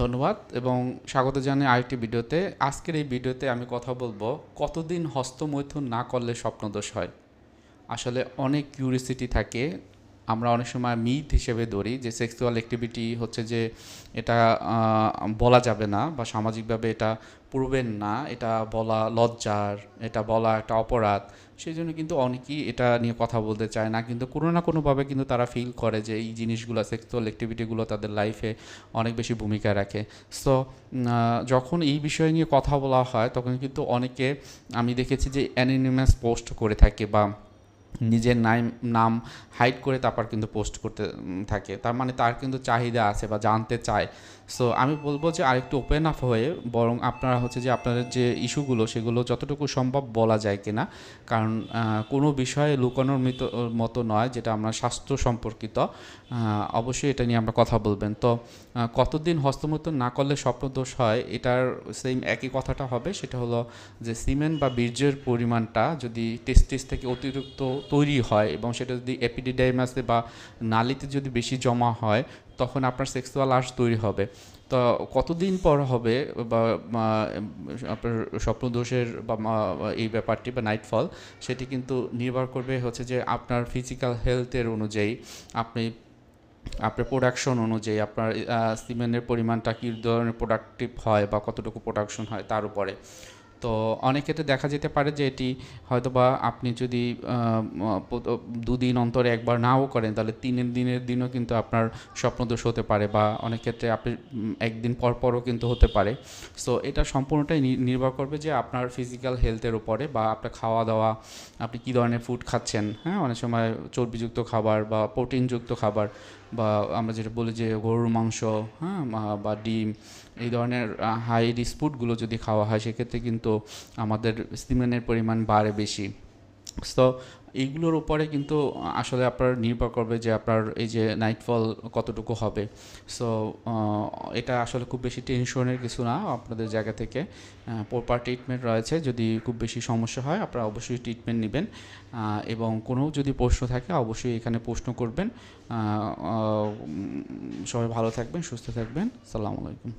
ধন্যবাদ এবং স্বাগত জানাই আরেকটি ভিডিওতে। আজকের এই ভিডিওতে আমি কথা বলব কতদিন হস্তমৈথুন না করলে স্বপ্নদোষ হয়। আসলে অনেক কিউরিসিটি থাকে আমরা অনেক সময় মিথ হিসেবে ধরি যে সেক্সুয়াল অ্যাক্টিভিটি হচ্ছে যে এটা বলা যাবে না বা সামাজিকভাবে এটা প্রুভেন না, এটা বলা লজ্জার, এটা বলা একটা অপরাধ। সেই জন্য কিন্তু অনেকেই এটা নিয়ে কথা বলতে চায় না। কিন্তু কোনো না কোনোভাবে কিন্তু তারা ফিল করে যে এই জিনিসগুলো সেক্সুয়াল অ্যাক্টিভিটিগুলো তাদের লাইফে অনেক বেশি ভূমিকা রাখে। সো যখন এই বিষয় নিয়ে কথা বলা হয়, তখন কিন্তু অনেকে আমি দেখেছি যে অ্যানিনিমাস পোস্ট করে থাকে বা নিজের নাম নাম হাইড করে তারপর কিন্তু পোস্ট করতে থাকে। তার মানে তার কিন্তু চাহিদা আছে বা জানতে চায়। সো আমি বলব যে আরেকটু ওপেন আপ হয়ে বরং আপনারা হচ্ছে যে আপনাদের যে ইস্যুগুলো সেগুলো যতটুকু সম্ভব বলা যায় কিনা। কারণ কোনো বিষয়ে লুকানোর মতো মতো নয় যেটা আমরা স্বাস্থ্য সম্পর্কিত। অবশ্যই এটা নিয়ে আমরা কথা বলবেন। তো কতদিন হস্তমৈথুন না করলে স্বপ্নদোষ হয়, এটার সেম একই কথাটা হবে। সেটা হলো যে সিমেন্ট বা বীর্যের পরিমাণটা যদি টেস্টিস থেকে অতিরিক্ত তৈরি হয় এবং সেটা যদি এপিডিডাইমাসে বা নালিতে যদি বেশি জমা হয়, তখন আপনার সেক্সুয়াল আর্স তৈরি হবে। তো কতদিন পর হবে বা আপনার স্বপ্নদোষের বা এই ব্যাপারটি বা নাইটফল, সেটি কিন্তু নির্ভর করবে হচ্ছে যে আপনার ফিজিক্যাল হেলথের অনুযায়ী, আপনি, আপনার প্রোডাকশন অনুযায়ী আপনার সিমেন্টের পরিমাণটা কী ধরনের প্রোডাক্টিভ হয় বা কতটুকু প্রোডাকশন হয় তার উপরে। তো অনেক ক্ষেত্রে দেখা যেতে পারে যে এটি হয়তোবা আপনি যদি দুদিন অন্তরে একবার নাও করেন, তাহলে তিনের দিনের দিনও কিন্তু আপনার স্বপ্নদোষ হতে পারে বা অনেক ক্ষেত্রে আপনি একদিন পর পরও কিন্তু হতে পারে। সো এটা সম্পূর্ণটাই নির্ভর করবে যে আপনার ফিজিক্যাল হেলথের উপরে বা আপনার খাওয়া দাওয়া আপনি কী ধরনের ফুড খাচ্ছেন হ্যাঁ? অনেক সময় চর্বিযুক্ত খাবার বা প্রোটিনযুক্ত খাবার বা আমরা যেটা বলি যে গরুর মাংস হ্যাঁ? বা- বা ডিম, এই ধরনের হাই রিস্ক ফুডগুলো যদি খাওয়া হয়, সেক্ষেত্রে কিন্তু আমাদের সিমেনের পরিমাণ বাড়ে বেশি। তো এইগুলোর উপরে কিন্তু আসলে আপনার নির্ভর করবে যে আপনার এই যে নাইটফল কতটুকু হবে। সো এটা আসলে খুব বেশি টেনশনের কিছু না আপনাদের জায়গা থেকে। প্রপার ট্রিটমেন্ট রয়েছে। যদি খুব বেশি সমস্যা হয়, আপনারা অবশ্যই ট্রিটমেন্ট নেবেন। এবং কোনো যদি প্রশ্ন থাকে, অবশ্যই এখানে প্রশ্ন করবেন। সবাই ভালো থাকবেন, সুস্থ থাকবেন। সালামু আলাইকুম।